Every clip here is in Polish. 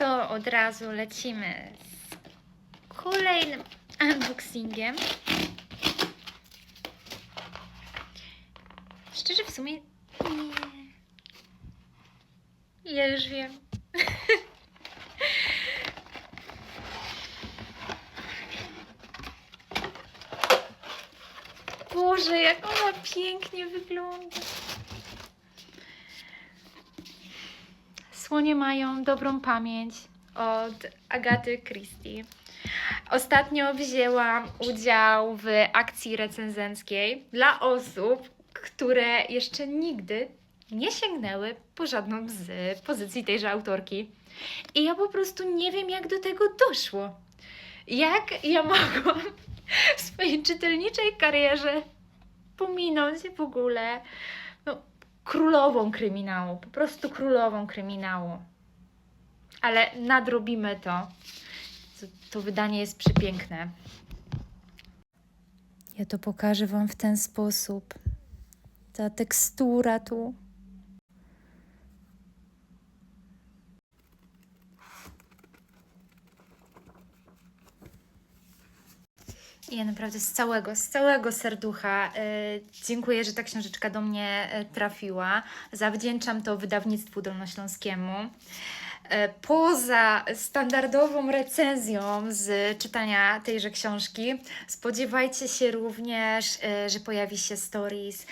to od razu lecimy z kolejnym unboxingiem. Szczerze w sumie nie. Ja już wiem. Boże, jak ona pięknie wygląda. Słonie mają dobrą pamięć od Agaty Christie. Ostatnio wzięłam udział w akcji recenzenckiej dla osób, które jeszcze nigdy nie sięgnęły po żadną z pozycji tejże autorki. I ja po prostu nie wiem, jak do tego doszło. Jak ja mogłam w swojej czytelniczej karierze pominąć w ogóle no, królową kryminału, po prostu królową kryminału. Ale nadrobimy to. To, to wydanie jest przepiękne. Ja to pokażę Wam w ten sposób. Ta tekstura tu. Ja naprawdę z całego, z całego serducha e, dziękuję, że ta książeczka do mnie e, trafiła. Zawdzięczam to wydawnictwu dolnośląskiemu. E, Poza standardową recenzją z czytania tejże książki, spodziewajcie się również, że pojawi się stories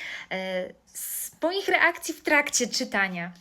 z moich reakcji w trakcie czytania.